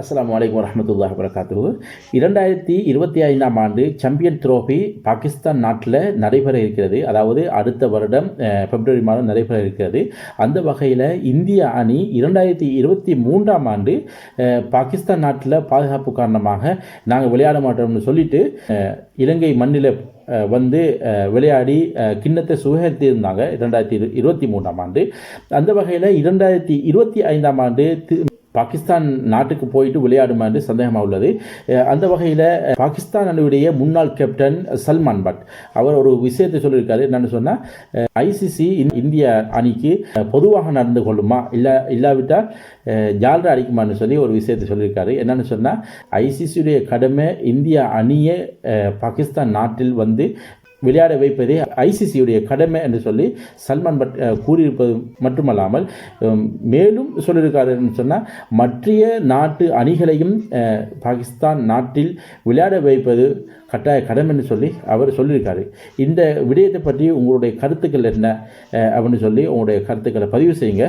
அஸ்லாம் வலைக்கம் வரமத்துல்லா வரகாத்து இரண்டாயிரத்தி இருபத்தி ஐந்தாம் ஆண்டு சாம்பியன் ட்ரோஃபி பாகிஸ்தான் நாட்டில் நடைபெற இருக்கிறது. அதாவது அடுத்த வருடம் பிப்ரவரி மாதம் நடைபெற இருக்கிறது. அந்த வகையில் இந்திய அணி இரண்டாயிரத்தி இருபத்தி மூன்றாம் ஆண்டு பாகிஸ்தான் நாட்டில் பாதுகாப்பு காரணமாக நாங்கள் விளையாட மாட்டோம்னு சொல்லிட்டு இலங்கை மண்ணில் வந்து விளையாடி கிண்ணத்தை சுகரித்து இருந்தாங்க இரண்டாயிரத்தி இரு இருபத்தி மூன்றாம் ஆண்டு. அந்த வகையில் இரண்டாயிரத்தி இருபத்தி ஐந்தாம் ஆண்டு பாகிஸ்தான் நாட்டுக்கு போயிட்டு விளையாடுமா என்று சந்தேகமாக உள்ளது. அந்த வகையில் பாகிஸ்தான் அணியுடைய முன்னாள் கேப்டன் சல்மான் பட் அவர் ஒரு விஷயத்தை சொல்லியிருக்காரு. என்னென்னு சொன்னால் ஐசிசி இந்திய அணிக்கு பொதுவாக நடந்து கொள்ளுமா? இல்லை இல்லாவிட்டால் ஜால்ரா அடிக்குமான்னு சொல்லி ஒரு விஷயத்தை சொல்லியிருக்காரு. என்னென்னு சொன்னால் ஐசிசியுடைய கடமை இந்திய அணியை பாகிஸ்தான் நாட்டில் வந்து விளையாட வைப்பதே ஐசிசியுடைய கடமை என்று சொல்லி சல்மான் பட் கூறியிருப்பது மட்டுமல்லாமல் மேலும் சொல்லியிருக்காருன்னு சொன்னால் மற்றைய நாட்டு அணிகளையும் பாகிஸ்தான் நாட்டில் விளையாட வைப்பது கட்டாய கடமை என்று சொல்லி அவர் சொல்லியிருக்காரு. இந்த விடயத்தை பற்றி உங்களுடைய கருத்துக்கள் என்ன அப்படின்னு சொல்லி உங்களுடைய கருத்துக்களை பதிவு செய்யுங்க.